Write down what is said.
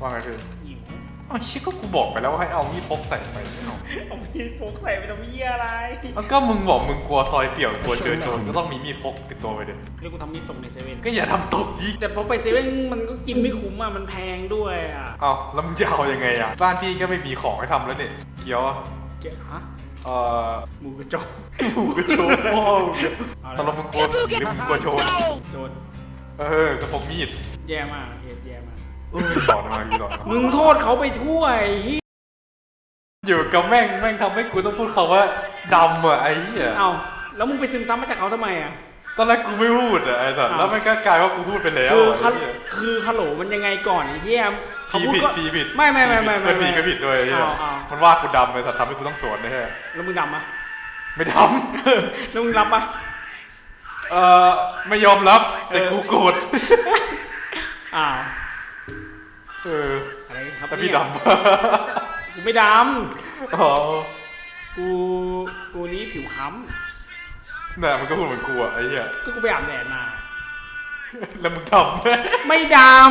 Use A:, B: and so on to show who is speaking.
A: ว่าไงคือ
B: หิว
A: อ้าวชิคก็กูบอกไปแล้วว่าให้เอามีดพกใส่ไปไม่เอา
B: เอามีดพกใส่ไปทำเหี้ยอะไร
A: แล้วก็มึงบอกมึงกลัวซอยเปี่ยวกลัวเจอโจรก็ต้องมีมีดพกติดตัวไปเด็
B: เรียกกูทำมีดตกในเซเว่น
A: ก็อย่าทำตกยิก
B: แต่พอไปเซเว่นมันก็กินไม่คุ้มอะมันแพงด้วยอะ
A: เอาแล้วมึงจะเอายังไงอะบ้านพี่ก็ไม่มีของให้ทำแล้วเนี่ยเกี๊ยวอะ
B: เจ๊ฮะ
A: เอ่อ
B: หมูกระจก
A: หมูกระโชกโอ้ย
B: เอาละ
A: ตอนเรามึงกลัวผีหรือมึงกลัวโจร
B: โจร
A: เออ กระพกมีด
B: แย่มากเหตุแย่มาก
A: สอนมาพี่สอนมา
B: มึงโทษเขาไปทั่วไอ้เหี้ย
A: อยู่กับแม่งแม่งทำให้กูต้องพูดคำว่าดำอะไอ้เหี้ย
B: เอ้าแล้วมึงไปซึมซับมาจากเขาทำไมอะ
A: ตอนแรกกูไม่พูดอะไอ้สัส
B: อ้าว
A: แล้วมันก็กลายว่ากูพูดไปแล้ว
B: คือ
A: อะ
B: ฮั
A: ไอ้
B: ล
A: เหี้ย
B: คือฮัลโหลมันยังไงก่อนไอ้เหี้ยเขา
A: พี
B: พูด
A: ผิด
B: ก็
A: พีผิด
B: ไม่ไม่ไม่ไม่ไม่
A: เพื่อนพี
B: ไม่
A: ก็ผิดด้วยไอ้เหี้ย
B: อ้าวอ้าว
A: มันว่ากูดำไอ้สัสทำให้กูต้องสวนนะฮะ
B: แล้วมึงดำปะ
A: ไม่ด
B: แล้วมึงรับปะำ
A: เอ่อไม่ยอมรับแต่
B: เออ
A: กูโกรธ
B: อ้าว
A: เออ
B: อะไรครับ
A: แต่พี่
B: เนี่ย
A: ดำ
B: กูไม่ด
A: อ๋อำ
B: กูกูนี้ผิวค้
A: เนี่ยมันก็พูดเหมือนกูอะไอ้เหี้ยำ
B: ก็กูไปอาบแดดมา
A: แล้วมึงทำไหม
B: ไม่ดำ